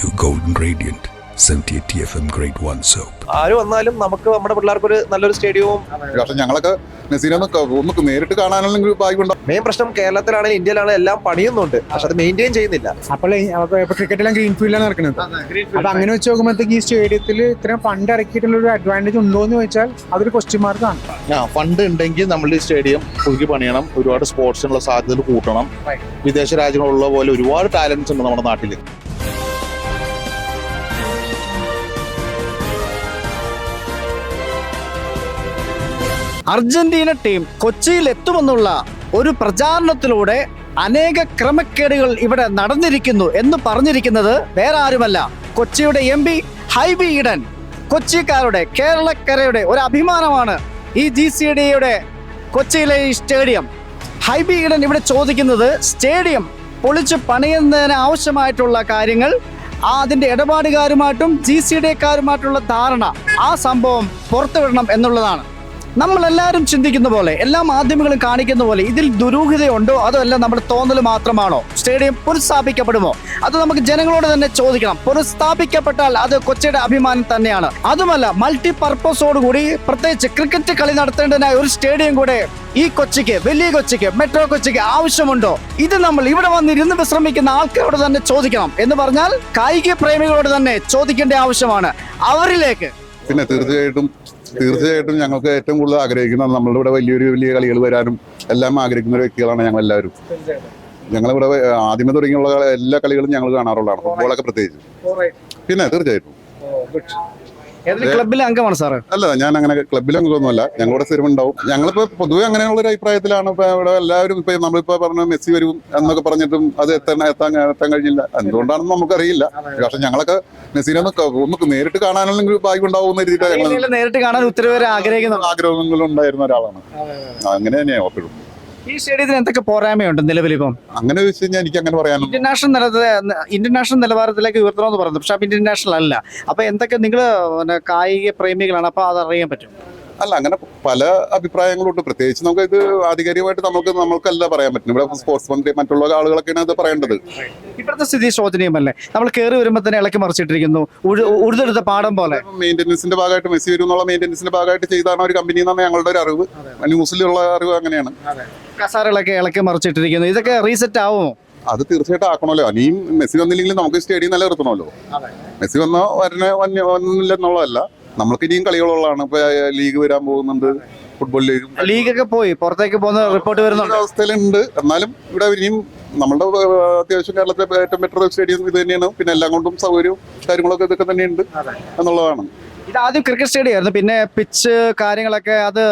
your golden radiant. 78 FM Grade 1 soap. ആര് വന്നാലും നമുക്ക് നമ്മുടെ പിള്ളേർക്കൊരു നല്ലൊരു സ്റ്റേഡിയവും പക്ഷെ ഞങ്ങളൊക്കെ നസീനെ ഒന്ന് ക- ഒന്ന് നേരിട്ട് കാണാനുള്ള മെയിൻ പ്രശ്നം കേരളത്തിലാണെങ്കിലും ഇന്ത്യയിലാണെങ്കിലും എല്ലാം പണിയുന്നുണ്ട്. പക്ഷെ അത് മെയിന്റെയിൻ ചെയ്യുന്നില്ല. അപ്പോൾ ക്രിക്കറ്റെല്ലാം ഗ്രീൻ ഫീൽഡിലാണ് നടക്കുന്നത്. അപ്പൊ അങ്ങനെ വെച്ച് നോക്കുമ്പോഴത്തേക്ക് ഈ സ്റ്റേഡിയത്തിൽ ഇത്രയും ഫണ്ട് ഇറക്കിയിട്ടുള്ള ഒരു അഡ്വാന്റേജ് ഉണ്ടോ എന്ന് ചോദിച്ചാൽ അതൊരു ക്വസ്റ്റ്യൻ മാർക്കാണ് ഫണ്ട് ഉണ്ടെങ്കിൽ നമ്മൾ ഈ സ്റ്റേഡിയം പുതുക്കി പണിയണം. ഒരുപാട് സ്പോർട്സിനുള്ള സാധ്യതകൾ കൂട്ടണം. വിദേശ രാജ്യങ്ങളുള്ള പോലെ ഒരുപാട് ടാലൻസ് ഉണ്ട് നമ്മുടെ നാട്ടിൽ അർജന്റീന ടീം കൊച്ചിയിൽ എത്തുമെന്നുള്ള ഒരു പ്രചാരണത്തിലൂടെ അനേക ക്രമക്കേടുകൾ ഇവിടെ നടന്നിരിക്കുന്നു എന്ന് പറഞ്ഞിരിക്കുന്നത് വേറെ ആരുമല്ല കൊച്ചിയുടെ എം പി ഹൈബി ഈഡൻ. കൊച്ചിക്കാരുടെ കേരളക്കരയുടെ ഒരു അഭിമാനമാണ് ഈ ജി സി ഡിയുടെ കൊച്ചിയിലെ ഈ സ്റ്റേഡിയം. ഹൈബി ഈഡൻ ഇവിടെ ചോദിക്കുന്നത് സ്റ്റേഡിയം പൊളിച്ച് പണിയുന്നതിന് ആവശ്യമായിട്ടുള്ള കാര്യങ്ങൾ ആ അതിന്റെ ഇടപാടുകാരുമായിട്ടും ജി സി ഡിക്കാരുമായിട്ടുള്ള ധാരണ ആ സംഭവം പുറത്തുവിടണം എന്നുള്ളതാണ്. നമ്മളെല്ലാവരും ചിന്തിക്കുന്ന പോലെ എല്ലാ മാധ്യമങ്ങളും കാണിക്കുന്ന പോലെ ഇതിൽ ദുരൂഹതയുണ്ടോ? അതോ അല്ല നമ്മുടെ തോന്നൽ മാത്രമാണോ? സ്റ്റേഡിയം പുനഃസ്ഥാപിക്കപ്പെടുമോ? അത് നമുക്ക് ജനങ്ങളോട് തന്നെ ചോദിക്കണം. പുനഃസ്ഥാപിക്കപ്പെട്ടാൽ അത് കൊച്ചിയുടെ അഭിമാനം തന്നെയാണ്. അതുമല്ല മൾട്ടി പർപ്പസോടുകൂടി പ്രത്യേകിച്ച് ക്രിക്കറ്റ് കളി നടത്തേണ്ടതിനായി ഒരു സ്റ്റേഡിയം കൂടെ ഈ കൊച്ചിക്ക് വലിയ കൊച്ചിക്ക് മെട്രോ കൊച്ചിക്ക് ആവശ്യമുണ്ടോ? ഇത് നമ്മൾ ഇവിടെ വന്നിരുന്ന് വിശ്രമിക്കുന്ന ആൾക്കാരോട് തന്നെ ചോദിക്കണം. എന്ന് പറഞ്ഞാൽ കായിക പ്രേമികളോട് തന്നെ ചോദിക്കേണ്ട ആവശ്യമാണ്. അവരിലേക്ക്. പിന്നെ തീർച്ചയായിട്ടും തീർച്ചയായിട്ടും ഞങ്ങൾക്ക് ഏറ്റവും കൂടുതൽ ആഗ്രഹിക്കുന്നത് നമ്മളുടെ ഇവിടെ വലിയൊരു വലിയ കളികൾ വരാനും എല്ലാം ആഗ്രഹിക്കുന്ന ഒരു വ്യക്തികളാണ് ഞങ്ങൾ എല്ലാവരും. ഞങ്ങളിവിടെ ആദ്യമേ തുടങ്ങിയുള്ള എല്ലാ കളികളും ഞങ്ങൾ കാണാറുള്ളതാണ്. ഫുട്ബോളൊക്കെ പ്രത്യേകിച്ച്. പിന്നെ തീർച്ചയായിട്ടും. ക്ലബിലെ അംഗമാണ് സാറ്? അല്ല ഞാൻ അങ്ങനെ ക്ലബിലൊന്നുമല്ല ഞങ്ങളുടെ സ്ഥിരം ഉണ്ടാവും. ഞങ്ങളിപ്പോ പൊതുവെ അങ്ങനെയുള്ള ഒരു അഭിപ്രായത്തിലാണ് ഇപ്പൊ ഇവിടെ എല്ലാവരും ഇപ്പൊ നമ്മളിപ്പോ പറഞ്ഞ മെസ്സി വരും എന്നൊക്കെ പറഞ്ഞിട്ടും അത് എത്താൻ എത്താൻ എത്താൻ കഴിഞ്ഞില്ല. എന്തുകൊണ്ടാണെന്ന് നമുക്കറിയില്ല. പക്ഷെ ഞങ്ങളൊക്കെ മെസ്സിനെ ഒന്ന് നേരിട്ട് കാണാനുള്ള ഭാഗ്യം ഉണ്ടാവും നേരിട്ട് കാണാൻ ഉത്തരവ് ആഗ്രഹങ്ങളും ഉണ്ടായിരുന്ന ഒരാളാണ്. അങ്ങനെ തന്നെയാണ് എപ്പോഴും ഈ സ്റ്റേഡിയത്തിന് എന്തൊക്കെ പോരായ്മയുണ്ട് നിലവിലിപ്പം? അങ്ങനെ വെച്ച് കഴിഞ്ഞാൽ എനിക്ക് അങ്ങനെ പറയാൻ ഇന്റർനാഷണൽ നില ഇന്റർനാഷണൽ നിലവാരത്തിലേക്ക് ഉയർത്തണമെന്ന് പറയുന്നത് പക്ഷെ ഇന്റർനാഷണൽ അല്ല. അപ്പൊ എന്തൊക്കെ നിങ്ങൾ കായിക പ്രേമികളാണ്? അപ്പൊ അത് അറിയാൻ പറ്റും. അല്ല അങ്ങനെ പല അഭിപ്രായങ്ങളുണ്ട്. പ്രത്യേകിച്ച് നമുക്ക് ഇത് ആധികാരികമായിട്ട് നമുക്ക് നമ്മൾക്കല്ല പറയാൻ പറ്റും ഇവിടെ സ്പോർട്സ് മന്ത്രി മറ്റുള്ള ആളുകളൊക്കെയാണ് ഇത് പറയേണ്ടത്. ഇപ്പോഴത്തെ സ്ഥിതി ശോചനീയമല്ലേ? നമ്മൾ കയറി വരുമ്പോൾ തന്നെ ഇളക്കി മറിച്ചിട്ടിരിക്കുന്നു. ഉഴു- ഉഴുതെടുത്ത പാടം പോലെ. മെയിന്റെനൻസിന്റെ ഭാഗമായിട്ട് മെസ്സി വരും എന്നുള്ള മെയിന്റെനൻസിന്റെ ഭാഗമായിട്ട് ചെയ്താണ് ഒരു കമ്പനി എന്നാണ് ഞങ്ങളുടെ ഒരു അറിവ്. ന്യൂസിലുള്ള അറിവ് അങ്ങനെയാണ്. കസാരകളൊക്കെ ഇളക്കി മറിച്ചിട്ടിരിക്കുന്നു. ഇതൊക്കെ റീസെറ്റ് ആവുമോ? അത് തീർച്ചയായിട്ടും ആക്കണമല്ലോ. ഇനിയും മെസ്സി വന്നില്ലെങ്കിലും നമുക്ക് സ്റ്റേഡിയം നല്ല നിർത്തണമല്ലോ. മെസ്സി വന്നോ വരണ വന്നില്ല എന്നുള്ളതല്ല നമ്മൾക്ക് ഇനിയും കളികളുള്ളതാണ്. ഇപ്പൊ ലീഗ് വരാൻ പോകുന്നുണ്ട്. ഫുട്ബോൾ ലീഗ് ലീഗൊക്കെ പോയി. പുറത്തേക്ക് പോകുന്ന റിപ്പോർട്ട് വരുന്ന അവസ്ഥയിലുണ്ട്. എന്നാലും ഇവിടെ ഇനിയും നമ്മുടെ അത്യാവശ്യം കേരളത്തിലെ ഏറ്റവും ബെറ്റർ സ്റ്റേഡിയം ഇത് തന്നെയാണ്. പിന്നെ എല്ലാം കൊണ്ടും സൗകര്യവും കാര്യങ്ങളൊക്കെ ഇതൊക്കെ തന്നെയുണ്ട് എന്നുള്ളതാണ്. ഇത് ആദ്യം ക്രിക്കറ്റ് സ്റ്റേഡിയം ആയിരുന്നു. പിന്നെ പിച്ച് കാര്യങ്ങളൊക്കെ അത്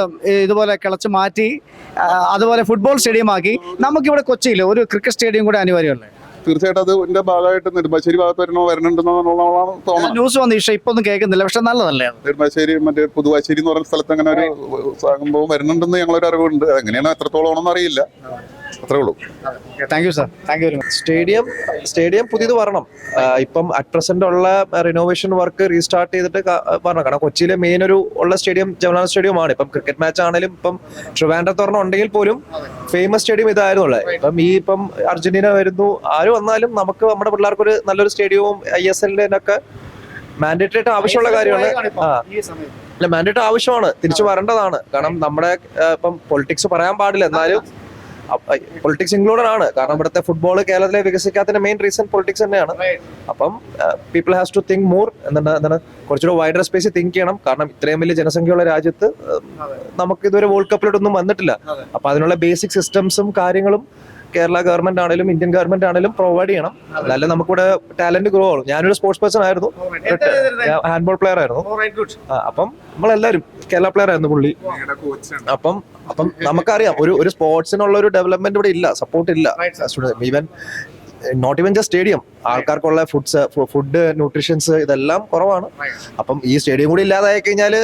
ഇതുപോലെ കിളച്ച് മാറ്റി അതുപോലെ ഫുട്ബോൾ സ്റ്റേഡിയം ആക്കി. നമുക്കിവിടെ കൊച്ചിയിൽ ഒരു ക്രിക്കറ്റ് സ്റ്റേഡിയം കൂടെ അനിവാര്യമല്ലേ തീർച്ചയായിട്ടും അത് ഇതിന്റെ ഭാഗമായിട്ട് നെടുമ്പാശ്ശേരി ഭാഗത്ത് വരണോ വരണുണ്ടെന്നുള്ളതാണ് തോന്നുന്നത് ന്യൂസ് വന്നു. പക്ഷേ ഇപ്പൊ ഒന്നും കേൾക്കുന്നില്ല. പക്ഷെ നല്ലതല്ലേ നെടുമ്പാശ്ശേരി മറ്റേ പുതുവാശ്ശേരി എന്ന് പറയുന്ന സ്ഥലത്ത് അങ്ങനെ ഒരു സംഭവം വരുന്നുണ്ടെന്ന് ഞങ്ങളൊരു അറിവുണ്ട്. എങ്ങനെയാണ് എത്രത്തോളം അറിയില്ല. അത്രേ ഉള്ളൂ. Thank you sir thank you very much stadium stadium പുതിയത് വരണം. ഇപ്പം അറ്റ് പ്രസന്റ് ഉള്ള റിനോവേഷൻ വർക്ക് റീസ്റ്റാർട്ട് ചെയ്തിട്ട് വരണം. കാരണം കൊച്ചിയിലെ മെയിൻ ഒരു ഉള്ള സ്റ്റേഡിയം ജവഹർലാൽ സ്റ്റേഡിയം ആണ് ഇപ്പം ക്രിക്കറ്റ് മാച്ച് ആണെങ്കിലും ഇപ്പം ട്രിവാൻഡ്രത്ത് ഒരെണ്ണം ഉണ്ടെങ്കിൽ പോലും ഫേമസ് സ്റ്റേഡിയം ഇതായിരുന്നു ഉള്ളത് ഇപ്പം ഈ ഇപ്പം അർജന്റീന വരുന്നു. ആര് വന്നാലും നമുക്ക് നമ്മുടെ പിള്ളേർക്കൊരു നല്ലൊരു സ്റ്റേഡിയവും ഐ എസ് എല്ലിനൊക്കെ മാൻഡേറ്ററി ആയിട്ട് ആവശ്യമുള്ള കാര്യമാണ്. അല്ല മാൻഡേറ്റ് ആവശ്യമാണ്. തിരിച്ചു വരേണ്ടതാണ്. കാരണം നമ്മുടെ ഇപ്പം പൊളിറ്റിക്സ് പറയാൻ പാടില്ല. എന്നാലും പൊളിറ്റിക്സ് ഇൻക്ലൂഡഡ് ആണ്. കാരണം ഇവിടുത്തെ ഫുട്ബോൾ കേരളത്തിലെ വികസിക്കാത്തതിന്റെ മെയിൻ റീസൺ പൊളിറ്റിക്സ് തന്നെയാണ്. അപ്പം people has to think more എന്താണ് എന്താണ് കുറച്ചുകൂടെ വൈഡർ സ്പേസ് തിങ്ക് ചെയ്യണം. കാരണം ഇത്രയും വലിയ ജനസംഖ്യയുള്ള രാജ്യത്ത് നമുക്ക് ഇതുവരെ വേൾഡ് കപ്പിലോട്ടൊന്നും വന്നിട്ടില്ല. അപ്പൊ അതിനുള്ള ബേസിക് സിസ്റ്റംസും കാര്യങ്ങളും കേരള ഗവൺമെന്റ് ആണെങ്കിലും ഇന്ത്യൻ ഗവൺമെന്റ് ആണെങ്കിലും പ്രൊവൈഡ് ചെയ്യണം. അതല്ല നമുക്കിവിടെ ടാലന്റ് ഗ്രോ ആവും ഞാനൊരു സ്പോർട്സ് പേഴ്സൺ ആയിരുന്നു. ഹാൻഡ്ബോൾ പ്ലെയർ ആയിരുന്നു. അപ്പം നമ്മളെല്ലാരും കേരള പ്ലെയർ ആയിരുന്നു പുള്ളി. അപ്പം അപ്പം നമുക്കറിയാം ഒരു ഒരു സ്പോർട്സിനുള്ള ഒരു ഡെവലപ്മെന്റ് ഇവിടെ ഇല്ല സപ്പോർട്ട് ഇല്ല. Even not even just stadium ആൾക്കാർക്കുള്ള foods food nutritions ഇതെല്ലാം കുറവാണ്. അപ്പം ഈ സ്റ്റേഡിയം കൂടി ഇല്ലാതായി കഴിഞ്ഞാൽ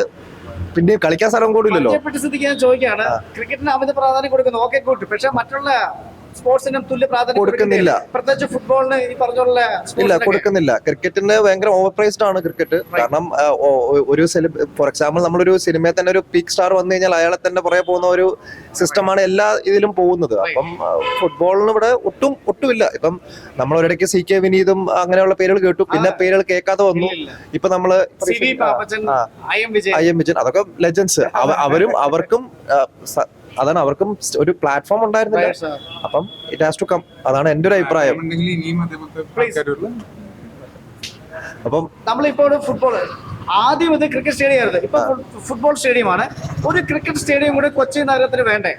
പിന്നെ കളിക്കാൻ സ്ഥലം കൂടില്ലല്ലോ. ചോദിക്കാണ് ക്രിക്കറ്റിന് അമിത പ്രാധാന്യം കൊടുക്കുന്നു. ഓക്കെ ഗുഡ് പക്ഷെ മറ്റുള്ള സ്പോർട്സിനും തുല്യ പ്രാധാന്യം കൊടുക്കുന്നില്ല. പ്രത്യേകിച്ച് ഫുട്ബോളിന് ഈ പറഞ്ഞുള്ള ഇല്ല കൊടുക്കുന്നില്ല. ക്രിക്കറ്റിന് ഭയങ്കര ഓവർ പ്രൈസ്ഡ് ആണ് ക്രിക്കറ്റ്. കാരണം ഒരു ഫോർ എക്സാമ്പിൾ നമ്മളൊരു സിനിമയിൽ തന്നെ ഒരു പീക്ക് സ്റ്റാർ വന്നു കഴിഞ്ഞാൽ അയാളെ തന്നെ പുറകെ പോകുന്ന ഒരു സിസ്റ്റമാണ് എല്ലാ ഇതിലും പോകുന്നത്. അപ്പം ഫുട്ബോളിന് ഇവിടെ ഒട്ടും ഒട്ടുമില്ല. ഇപ്പം നമ്മൾ ഒരിടയ്ക്ക് സി കെ വിനീതും അങ്ങനെയുള്ള പേരുകൾ കേട്ടു. പിന്നെ പേരുകൾ കേൾക്കാതെ വന്നു. ഇപ്പൊ നമ്മൾ. I M Vijayan. അതൊക്കെ ലെജൻസ് അവരും അവർക്കും അതാണ് അവർക്കും ഒരു പ്ലാറ്റ്ഫോം ഉണ്ടായിരുന്നില്ല. അപ്പം ഇറ്റ് ഹാസ് ടു കം അതാണ് എന്റെ ഒരു അഭിപ്രായം. അപ്പം നമ്മളിപ്പോൾ ഒരു ഫുട്ബോൾ ആദ്യം ഇത് ക്രിക്കറ്റ് സ്റ്റേഡിയം ആയിരുന്നു. ഇപ്പൊ ഫുട്ബോൾ സ്റ്റേഡിയമാണ് ഒരു ക്രിക്കറ്റ് സ്റ്റേഡിയം കൂടെ കൊച്ചി നഗരത്തിന് വേണ്ടേ?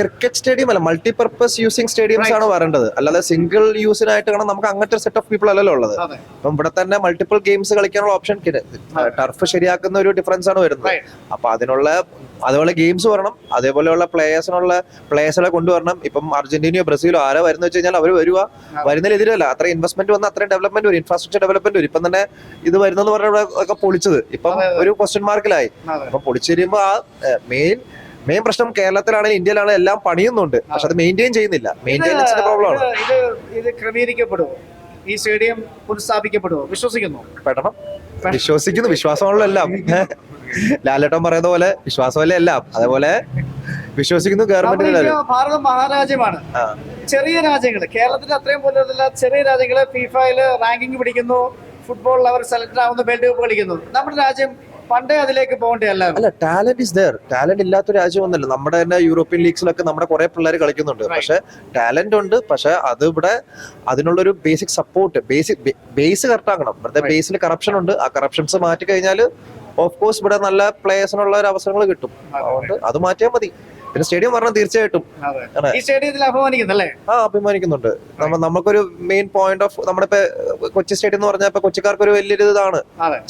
ക്രിക്കറ്റ് സ്റ്റേഡിയം അല്ല മൾട്ടിപർപ്പസ് യൂസിങ് സ്റ്റേഡിയംസ് ആണ് വരേണ്ടത്. അല്ലാതെ സിംഗിൾ യൂസിനായിട്ട് കാരണം നമുക്ക് അങ്ങനത്തെ സെറ്റ് ഓഫ് പീപ്പിൾ അല്ലല്ലോ ഉള്ളത്. അപ്പം ഇവിടെ തന്നെ മൾട്ടിപ്പിൾ ഗെയിംസ് കളിക്കാനുള്ള ഓപ്ഷൻ ടർഫ് ശരിയാക്കുന്ന ഒരു ഡിഫറൻസ് ആണ് വരുന്നത്. അപ്പൊ അതിനുള്ള അതുപോലെ ഗെയിംസ് വരണം അതേപോലെയുള്ള പ്ലേയേഴ്സിനുള്ള പ്ലേയേഴ്സിനെ കൊണ്ടുവരണം. ഇപ്പം അർജന്റീനയോ ബ്രസീലോ ആരോ വരുന്ന വെച്ച് കഴിഞ്ഞാൽ അവർ വരുക വരുന്നതിലെതിരല്ല അത്ര ഇൻവെസ്റ്റ്മെന്റ് വന്ന് അത്രയും ഡെവലപ്മെന്റ് വരും. ഇൻഫ്രാസ്ട്രക്ചർ ഡെവലപ്മെന്റ് വരും. ഇപ്പം തന്നെ ഇത് വരുന്നെന്ന് പറഞ്ഞ ഒക്കെ പൊളിച്ചത്. ഇപ്പം. ഒരു ക്വസ്റ്റ്യൻ മാർക്കിലായി. അപ്പൊ പൊളിച്ചു കഴിയുമ്പോൾ ആ മെയിൻ മെയിൻ പ്രശ്നം കേരളത്തിലാണെങ്കിലും ഇന്ത്യയിലാണെങ്കിലും എല്ലാം പണിയുന്നുണ്ട്. പക്ഷെ അത് മെയിന്റെയിൻ ചെയ്യുന്നില്ല. മെയിന്റെയിൻസിന്റെ പ്രോബ്ലം ആണ്. ഇത് ഇത് ക്രമീകരിക്കപ്പെടുമോ ഈ സ്റ്റേഡിയം പുനഃസ്ഥാപിക്കപ്പെടുമോ വിശ്വസിക്കുന്നു? പെടണം. വിശ്വസിക്കുന്നു. വിശ്വാസമാണല്ലോ എല്ലാം. ലാലേട്ടൻ പറയുന്ന പോലെ വിശ്വാസമല്ലേ എല്ലാം? അതേപോലെ വിശ്വസിക്കുന്നു ഗവൺമെന്റ് ഭാരതം മഹാരാജ്യമാണ്. ചെറിയ രാജ്യങ്ങൾ കേരളത്തിന്റെ അത്രയും പോലെയുള്ള ചെറിയ രാജ്യങ്ങൾ ഫിഫയിൽ റാങ്കിങ് പിടിക്കുന്നു. ഫുട്ബോളിൽ അവർ സെലക്ട് ആവുന്ന വേൾഡ് കപ്പ് കളിക്കുന്നു. നമ്മുടെ രാജ്യം പണ്ടേ അതിലേക്ക് പോകേണ്ടതല്ല അല്ല. ടാലന്റ് ഇസ് ദർ ടാലന്റ് ഇല്ലാത്ത രാജ്യമൊന്നല്ല നമ്മുടെ തന്നെ യൂറോപ്യൻ ലീഗ്സിലൊക്കെ നമ്മുടെ കുറെ പിള്ളേർ കളിക്കുന്നുണ്ട്. പക്ഷെ ടാലന്റ് ഉണ്ട്. പക്ഷെ അത് ഇവിടെ അതിനുള്ളൊരു basic support basic base correct ആക്കണം. ഇവിടുത്തെ ബേസിൽ കറപ്ഷൻ ഉണ്ട്. ആ കറപ്ഷൻസ് മാറ്റി കഴിഞ്ഞാൽ ഓഫ് കോഴ്സ് ഇവിടെ നല്ല പ്ലേയേഴ്സിനുള്ള ഒരു അവസരങ്ങൾ കിട്ടും. അതുകൊണ്ട് അത് മാറ്റിയാൽ മതി. പിന്നെ സ്റ്റേഡിയം പറഞ്ഞാൽ തീർച്ചയായിട്ടും. ഈ സ്റ്റേഡിയത്തിൽ ആ അഭിമാനിക്കുന്നുണ്ട്. നമുക്കൊരു മെയിൻ പോയിന്റ് ഓഫ് നമ്മുടെ ഇപ്പൊ കൊച്ചി സ്റ്റേഡിയം എന്ന് പറഞ്ഞാൽ ഇപ്പൊ കൊച്ചിക്കാർക്ക് ഒരു വലിയൊരു ഇതാണ്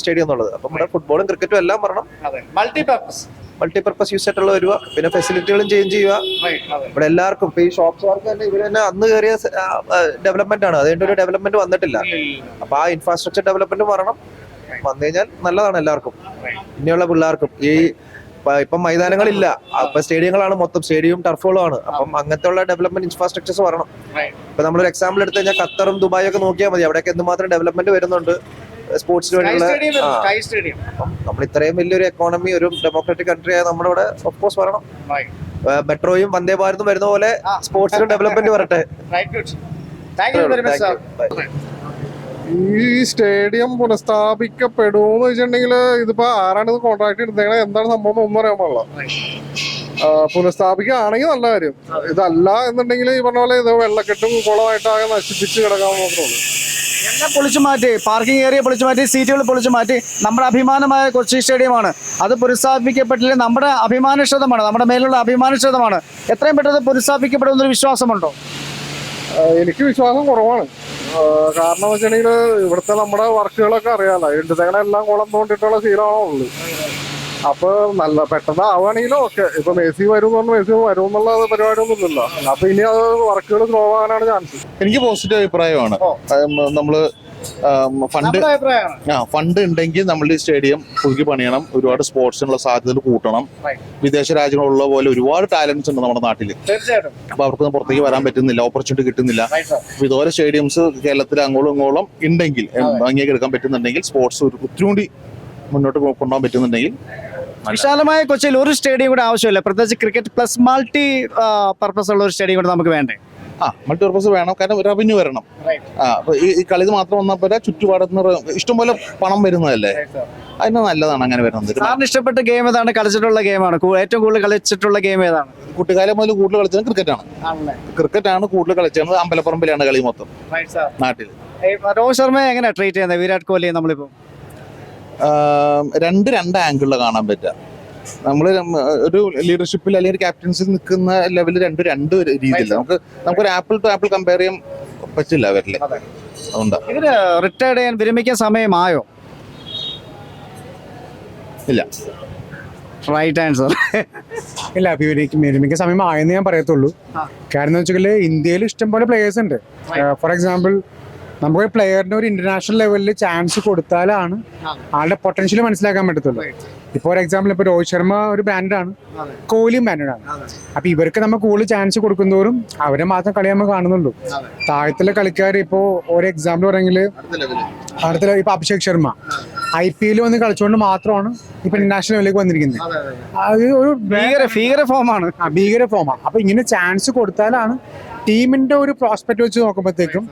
സ്റ്റേഡിയം എന്നുള്ളത്. അപ്പൊ നമ്മുടെ ഫുട്ബോളും ക്രിക്കറ്റും എല്ലാം പറയണം അതെ. മൾട്ടിപർപ്പസ് മൾട്ടിപർപ്പസ് യൂസ് ആയിട്ടുള്ള വരിക. പിന്നെ ഫെസിലിറ്റികളും ചേഞ്ച് ചെയ്യുക. ഇവിടെ എല്ലാവർക്കും ഇപ്പൊ ഈ ഷോപ്സുകാർക്ക് തന്നെ ഇവർ തന്നെ അന്ന് കയറിയ ഡെവലപ്മെന്റ് ആണ്. അതുകൊണ്ട് ഒരു ഡെവലപ്മെന്റ് വന്നിട്ടില്ല. അപ്പൊ ആ ഇൻഫ്രാസ്ട്രക്ചർ ഡെവലപ്മെന്റ് വരണം. വന്നു കഴിഞ്ഞാൽ നല്ലതാണ് എല്ലാവർക്കും. ഇനിയുള്ള പിള്ളേർക്കും ഈ ഇപ്പൊ മൈതാനങ്ങളില്ല. അപ്പൊ സ്റ്റേഡിയങ്ങളാണ് മൊത്തം. സ്റ്റേഡിയവും ടർഫുകളും ആണ് അപ്പം അങ്ങനത്തെ ഉള്ള ഡെവലപ്മെന്റ് ഇൻഫ്രാസ്ട്രക്ചേഴ്സ് വരണം. ഇപ്പൊ നമ്മളൊരു എക്സാമ്പിൾ എടുത്തു കഴിഞ്ഞാൽ ഖത്തറും ദുബായും ഒക്കെ നോക്കിയാൽ മതി. അവിടെയൊക്കെ എന്തുമാത്രം ഡെവലപ്മെന്റ് വരുന്നുണ്ട്. സ്പോർട്സിന് വേണ്ടിയുള്ള സ്റ്റേഡിയം സ്റ്റേഡിയം അപ്പം നമ്മൾ ഇത്രയും വലിയൊരു എക്കോണമി ഒരു ഡെമോക്രാറ്റിക് കൺട്രി ആയ നമ്മുടെ ഇവിടെ ഒഫ്കോഴ്സ് വരണം. മെട്രോയും വന്ദേ ഭാരതും വരുന്ന പോലെ. സ്പോർട്സിനും ഡെവലപ്മെന്റ് വരട്ടെ. താങ്ക് യു വെരി മച്ച് ഈ സ്റ്റേഡിയം പുനഃസ്ഥാപിക്കപ്പെടുമോന്ന് വെച്ചിട്ടുണ്ടെങ്കിൽ ഇതിപ്പോ ആരാണ് ഇത് കോൺട്രാക്ട് എടുത്തേക്കണത് എന്താണ് സംഭവം ഒന്നും അറിയാൻ പാടില്ല പുനഃസ്ഥാപിക്കുകയാണെങ്കിൽ നല്ല കാര്യം. ഇതല്ല എന്നുണ്ടെങ്കിൽ ഈ പറഞ്ഞ പോലെ ഇത് വെള്ളക്കെട്ടും കുളമായിട്ടാകെ നശിപ്പിച്ച് കിടക്കാൻ മാത്രമേ ഉള്ളൂ. എല്ലാം പൊളിച്ചു മാറ്റി പാർക്കിംഗ് ഏരിയ പൊളിച്ചു മാറ്റി സീറ്റുകൾ പൊളിച്ചു മാറ്റി. നമ്മുടെ അഭിമാനമായ കൊച്ചി സ്റ്റേഡിയമാണ്. അത് പുനഃസ്ഥാപിക്കപ്പെട്ടില്ല? നമ്മുടെ അഭിമാനക്ഷതമാണ്. നമ്മുടെ മേലുള്ള അഭിമാനക്ഷതമാണ്. എത്രയും പെട്ടെന്ന് പുനഃസ്ഥാപിക്കപ്പെടുമെന്നൊരു വിശ്വാസമുണ്ടോ? എനിക്ക് വിശ്വാസം കുറവാണ്. കാരണം വെച്ചിട്ടുണ്ടെങ്കിൽ ഇവിടുത്തെ നമ്മുടെ വർക്കുകളൊക്കെ അറിയാലോ. തേങ്ങ എല്ലാം കുളം തോണ്ടിട്ടുള്ള ശീലമാണോ ഉള്ളു. അപ്പൊ നല്ല പെട്ടെന്ന് ആവുകയാണെങ്കിലും ഓക്കെ ഇപ്പൊ മെസ്സി വരും എന്ന് മേസി മെസ്സി വരും എന്നുള്ള പരിപാടിയൊന്നും ഇല്ലല്ലോ. അപ്പൊ ഇനി അത് വർക്കുകൾ സ്ലോ ആകാനാണ് ചാൻസ് എനിക്ക് പോസിറ്റീവ് അഭിപ്രായമാണ്. നമ്മൾ ഫണ്ട് ആ ഫണ്ട് ഉണ്ടെങ്കിൽ നമ്മൾ ഈ സ്റ്റേഡിയം പുതുക്കി പണിയണം. ഒരുപാട് സ്പോർട്സിനുള്ള സാധ്യതകൾ കൂട്ടണം. വിദേശ രാജ്യങ്ങളുള്ള പോലെ ഒരുപാട് ടാലൻസ് ഉണ്ട് നമ്മുടെ നാട്ടിൽ അപ്പൊ അവർക്ക് പുറത്തേക്ക് വരാൻ പറ്റുന്നില്ല. ഓപ്പർച്യൂണിറ്റി കിട്ടുന്നില്ല. അപ്പൊ ഇതുപോലെ സ്റ്റേഡിയംസ് കേരളത്തിൽ അങ്ങോളം ഇങ്ങോളം ഉണ്ടെങ്കിൽ അങ്ങേക്ക് എടുക്കാൻ പറ്റുന്നുണ്ടെങ്കിൽ സ്പോർട്സ് ഒരു ഒത്തിരി കൂടി മുന്നോട്ട് കൊണ്ടുപോകാൻ പറ്റുന്നുണ്ടെങ്കിൽ വിശാലമായ കൊച്ചിയിൽ ഒരു സ്റ്റേഡിയം കൂടെ ആവശ്യമില്ല. പ്രത്യേകിച്ച് ക്രിക്കറ്റ് പ്ലസ് മൾട്ടി പർപ്പസ് ഉള്ള ഒരു സ്റ്റേഡിയം കൂടെ നമുക്ക് വേണ്ടേ? ആ മൾട്ടിപർപ്പസ് വേണം. കാരണം റവന്യൂ വരണം. Right. ആ അപ്പൊ ഈ കളി മാത്രം വന്നാൽ പോലെ ചുറ്റുപാടത്തുനിന്ന് ഇഷ്ടംപോലെ പണം വരുന്നതല്ലേ? അതിന് നല്ലതാണ് അങ്ങനെ വരുന്നത്. സാറിന് ഇഷ്ടപ്പെട്ട ഗെയിം ഏതാണ്? കളിച്ചിട്ടുള്ള ഗെയിമാണ് ഏറ്റവും കൂടുതൽ കളിച്ചിട്ടുള്ള ഗെയിം ഏതാണ്? കുട്ടിക്കാലം മുതൽ കൂടുതൽ കളിച്ചത് ക്രിക്കറ്റാണ് ക്രിക്കറ്റ് ആണ് കൂടുതൽ കളിച്ചത് അമ്പലപ്പറമ്പിലാണ് കളി മൊത്തം. നാട്ടിൽ. രോഹിത് ശർമ്മയെ എങ്ങനെയാണ് ട്രീറ്റ് ചെയ്യുന്നത്? വിരാട് കോഹ്ലി നമ്മളിപ്പോ? രണ്ട് രണ്ട് ആംഗിളിൽ കാണാൻ പറ്റുക. നമ്മൾ ഒരു ലീഡർഷിപ്പിൽ അല്ലെങ്കിൽ ഒരു ക്യാപ്റ്റൻസിൽ നിൽക്കുന്ന ലെവലിൽ രണ്ട് രണ്ട് രീതിയിൽ നമുക്ക് നമുക്കൊരു ആപ്പിൾ ടു ആപ്പിൾ കമ്പയർ ചെയ്യാൻ പറ്റില്ല അവരിൽ. അതുകൊണ്ടാ. ഇതിന് റിട്ടയർഡ് ചെയ്യാൻ വിരമിക്കാൻ സമയമായോ? ഇല്ല. റൈറ്റ് ആൻസർ ഇല്ല വിരമിക്കാൻ സമയമായെന്ന് ഞാൻ പറയത്തുള്ളൂ. കാരണം എന്ന് വെച്ചാൽ ഇന്ത്യയിൽ ഇഷ്ടംപോലെ പ്ലേയേഴ്സ് ഉണ്ട്. ഫോർ എക്സാമ്പിൾ നമുക്ക് പ്ലെയറിന് ഒരു ഇന്റർനാഷണൽ ലെവലിൽ ചാൻസ് കൊടുത്താലാണ് ആളുടെ പൊട്ടൻഷ്യൽ മനസ്സിലാക്കാൻ പറ്റത്തുള്ളൂ. ഇപ്പോൾ ഫോർ എക്സാമ്പിൾ ഇപ്പൊ രോഹിത് ശർമ്മ ഒരു ബ്രാൻഡാണ് കോഹ്ലിയും ബ്രാൻഡാണ് അപ്പൊ ഇവർക്ക് നമ്മൾ കൂടുതൽ ചാൻസ് കൊടുക്കുന്നതോറും അവരെ മാത്രം കളി നമ്മൾ കാണുന്നുള്ളൂ. താഴത്തിലെ കളിക്കാർ ഇപ്പോൾ ഒരു എക്സാമ്പിൾ പറയുമെങ്കിൽ അടുത്ത ഇപ്പൊ Abhishek Sharma. I P L വന്ന് കളിച്ചുകൊണ്ട് മാത്രമാണ് ഇപ്പൊ ഇന്റർനാഷണൽ ലെവലിലേക്ക് വന്നിരിക്കുന്നത് അത് ഒരു ഭീകര ഭീകര ഫോമാണ് ഭീകര ഫോമാണ് അപ്പൊ ഇങ്ങനെ ചാൻസ് കൊടുത്താലാണ് ടീമിന്റെ ഒരു പ്രോസ്പെക്ട് വെച്ച് നോക്കുമ്പോഴത്തേക്കും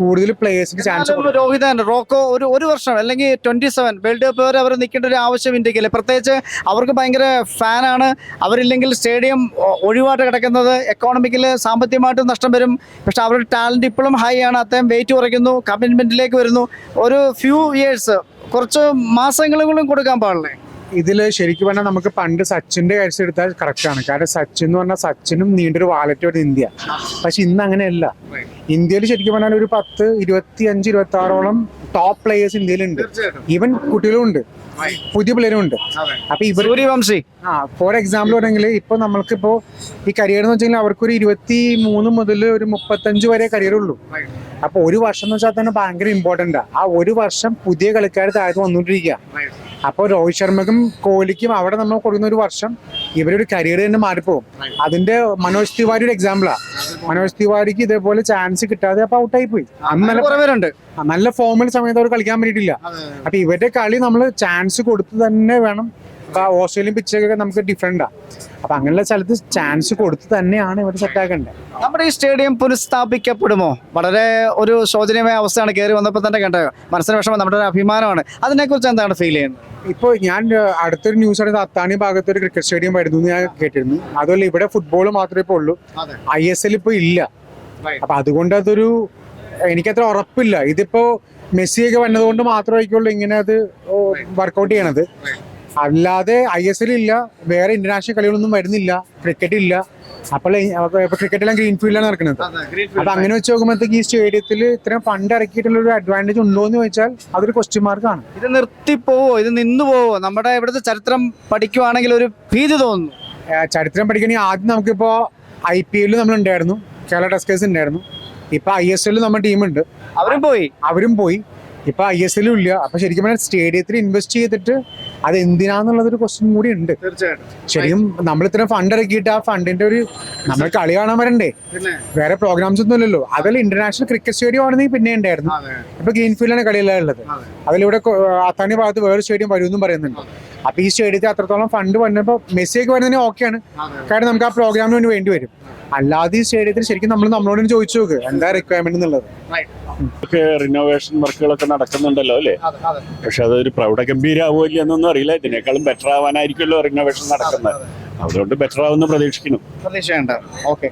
കൂടുതൽ പ്ലേയേഴ്സിന് ചാൻസ് രോഹിതൻ റോക്കോ ഒരു ഒരു വർഷം അല്ലെങ്കിൽ ട്വന്റി സെവൻ വേൾഡ് കപ്പ് വരെ അവർ നിൽക്കേണ്ട ഒരു ആവശ്യം ഇന്ത്യക്കില്ല പ്രത്യേകിച്ച് അവർക്ക് ഭയങ്കര ഫാനാണ് അവരില്ലെങ്കിൽ സ്റ്റേഡിയം ഒഴിവായിട്ട് കിടക്കുന്നത് എക്കോണമിക്കിൽ സാമ്പത്തികമായിട്ടും നഷ്ടം വരും. പക്ഷെ അവരുടെ ടാലന്റ് ഇപ്പോഴും ഹൈ ആണ്. അദ്ദേഹം വെയിറ്റ് കുറയ്ക്കുന്നു. കമ്മിറ്റ്മെന്റിലേക്ക് വരുന്നു. ഒരു ഫ്യൂ ഇയേഴ്സ് കുറച്ച് മാസങ്ങളും കൊടുക്കാൻ പാടില്ലേ? ഇതിൽ ശരിക്കും പറഞ്ഞാൽ നമുക്ക് പണ്ട് സച്ചിന്റെ കാര്യം എടുത്താൽ കറക്റ്റ് ആണ്. കാരണം സച്ചിൻ എന്ന് പറഞ്ഞാൽ സച്ചിനും നീണ്ടൊരു വാലറ്റ് ഒരു ഇന്ത്യ. പക്ഷെ ഇന്ന് അങ്ങനെയല്ല. ഇന്ത്യയിൽ ശരിക്കും പറഞ്ഞാൽ ഒരു പത്ത് ഇരുപത്തി അഞ്ച് ഇരുപത്തി ആറോളം ടോപ്പ് പ്ലേയേഴ്സ് ഇന്ത്യയിലുണ്ട് ഈവൻ കുട്ടികളും ഉണ്ട്. പുതിയ പ്ലെയറും ഉണ്ട്. അപ്പൊ ഇവർ സൂര്യവംശി. ആ ഫോർ എക്സാമ്പിൾ പറഞ്ഞെങ്കിൽ ഇപ്പൊ നമ്മൾക്കിപ്പോ ഈ കരിയർ എന്ന് വെച്ചാൽ അവർക്കൊരു ഇരുപത്തി മൂന്ന് മുതൽ ഒരു മുപ്പത്തഞ്ച് വരെ കരിയർ ഉള്ളൂ. അപ്പൊ ഒരു വർഷം എന്ന് വെച്ചാൽ തന്നെ ഭയങ്കര ഇമ്പോർട്ടന്റ് ആ. ഒരു വർഷം പുതിയ കളിക്കാർ താഴ്ത്ത് വന്നുകൊണ്ടിരിക്കുക അപ്പോൾ രോഹിത് ശർമ്മക്കും കോഹ്ലിക്കും അവിടെ നമ്മൾ കൊടുക്കുന്ന ഒരു വർഷം ഇവരുടെ കരിയർ തന്നെ മാറിപ്പോകും അതിന്റെ മനോജ് തിവാരി ഒരു എക്സാമ്പിളാ മനോജ് തിവാരിക്ക് ഇതേപോലെ ചാൻസ് കിട്ടാതെ അപ്പൊ ഔട്ടായി പോയി അന്ന് നല്ല നല്ല ഫോമിൽ സമയത്ത് അവർ കളിക്കാൻ പറ്റിയിട്ടില്ല അപ്പൊ ഇവരുടെ കളി നമ്മൾ ചാൻസ് കൊടുത്ത് തന്നെ വേണം ഇപ്പൊ ഓസ്ട്രേലിയൻ പിച്ചൊക്കെ നമുക്ക് ഡിഫറെന്റാ അപ്പൊ അങ്ങനെയുള്ള സ്ഥലത്ത് ചാൻസ് കൊടുത്ത് തന്നെയാണ് ഇവർ സെറ്റാക്കേണ്ടത് നമ്മുടെ ഈ സ്റ്റേഡിയം പുനഃസ്ഥാപിക്കപ്പെടുമോ? വളരെ ഒരു ശോചനീയമായ അവസ്ഥയാണ് കയറി വന്നപ്പോൾ തന്നെ കണ്ടത്. മനസ്സിന് വിഷമം നമ്മുടെ ഒരു അഭിമാനമാണ്. അതിനെക്കുറിച്ച് എന്താണ് ഫീൽ ചെയ്യുന്നത്? ഇപ്പൊ ഞാൻ അടുത്തൊരു ന്യൂസ് ആണ് അത്താണി ഭാഗത്ത് ഒരു ക്രിക്കറ്റ് സ്റ്റേഡിയം വരുന്നു എന്ന് ഞാൻ കേട്ടിരുന്നു. അതുപോലെ ഇവിടെ ഫുട്ബോൾ മാത്രമേ ഇപ്പൊ ഉള്ളൂ. ഐ എസ് എൽ ഇപ്പൊ ഇല്ല. അപ്പൊ അതുകൊണ്ട് അതൊരു എനിക്കത്ര ഉറപ്പില്ല. ഇതിപ്പോ മെസ്സിയൊക്കെ വന്നതുകൊണ്ട് മാത്രമായിരിക്കുള്ളൂ ഇങ്ങനെ അത് വർക്കൗട്ട് ചെയ്യണത്. അല്ലാതെ ഐ എസ് എൽ ഇല്ല. വേറെ ഇന്റർനാഷണൽ കളികളൊന്നും വരുന്നില്ല. ക്രിക്കറ്റ് ഇല്ല. അപ്പോൾ ക്രിക്കറ്റെല്ലാം ഗ്രീൻ ഫീൽഡിലാണ് നടക്കുന്നത്. അപ്പൊ അങ്ങനെ വെച്ച് നോക്കുമ്പോഴത്തേക്ക് ഈ സ്റ്റേഡിയത്തിൽ ഇത്രയും ഫണ്ട് ഇറക്കിയിട്ടുള്ള ഒരു അഡ്വാന്റേജ് ഉണ്ടോ എന്ന് ചോദിച്ചാൽ അതൊരു ക്വസ്റ്റ്യൻ ആണ്. ഇത് നിർത്തി പോവോ ഇത് നിന്നു പോവോ നമ്മുടെ ഇവിടുത്തെ ചരിത്രം പഠിക്കുവാണെങ്കിൽ ഒരു ഭീതി തോന്നുന്നു. ചരിത്രം പഠിക്കണമെങ്കിൽ ആദ്യം നമുക്കിപ്പോ ഐ പി എല്ലിൽ നമ്മൾ ഉണ്ടായിരുന്നു. കേരള ടെസ്റ്റേഴ്സ് ഉണ്ടായിരുന്നു. ഇപ്പൊ ഐ എസ് എല്ലിൽ നമ്മുടെ ടീമുണ്ട് അവരും പോയി. അവരും പോയി. ഇപ്പൊ ഐ എസ് എല്ലും ഇല്ല. അപ്പൊ ശരിക്കും പറഞ്ഞാൽ സ്റ്റേഡിയത്തിൽ ഇൻവെസ്റ്റ് ചെയ്തിട്ട് അത് എന്തിനാന്നുള്ളത് ഒരു ക്വസ്റ്റ്യൻ കൂടി ഉണ്ട്. ശരിക്കും നമ്മൾ ഇത്രയും ഫണ്ട് ഇറക്കിയിട്ട് ആ ഫണ്ടിന്റെ ഒരു നമ്മൾ കളി കാണാൻ വരണ്ടേ? വേറെ പ്രോഗ്രാംസ് ഒന്നും ഇല്ലല്ലോ. അതിൽ ഇന്റർനാഷണൽ ക്രിക്കറ്റ് സ്റ്റേഡിയം ആണെങ്കിൽ പിന്നെ ഉണ്ടായിരുന്നു. ഇപ്പൊ ഗ്രീൻഫീൽഡാണ് കളിയെല്ലാം ഉള്ളത് അതിലിവിടെ അത്താണി ഭാഗത്ത് വേറെ സ്റ്റേഡിയം വരുമെന്നും പറയുന്നുണ്ട്. അപ്പൊ ഈ സ്റ്റേഡിയത്തിൽ അത്രത്തോളം ഫണ്ട് വന്നപ്പോ മെസ്സിയൊക്കെ വരുന്നതിന് ഓക്കെയാണ് കാരണം നമുക്ക് ആ പ്രോഗ്രാമിന് വേണ്ടി വരും. അല്ലാതെ ഈ സ്റ്റേഡിയത്തിൽ ശരിക്കും നമ്മൾ നമ്മളോട് ചോദിച്ചു നോക്ക് എന്താ റിക്വയർമെന്റ് എന്നുള്ളത്. റിനോവേഷൻ വർക്കുകളൊക്കെ നടക്കുന്നുണ്ടല്ലോ അല്ലേ? പക്ഷെ അതൊരു പ്രൗഢഗംഭീരാവോ ഇല്ല എന്നൊന്നും അറിയില്ല. ഇതിനേക്കാളും ബെറ്റർ ആവാനായിരിക്കുമല്ലോ റിനോവേഷൻ നടക്കുന്നത്. അതുകൊണ്ട് ബെറ്റർ ആവുമെന്ന് പ്രതീക്ഷിക്കുന്നു. പ്രതീക്ഷ ഓക്കെ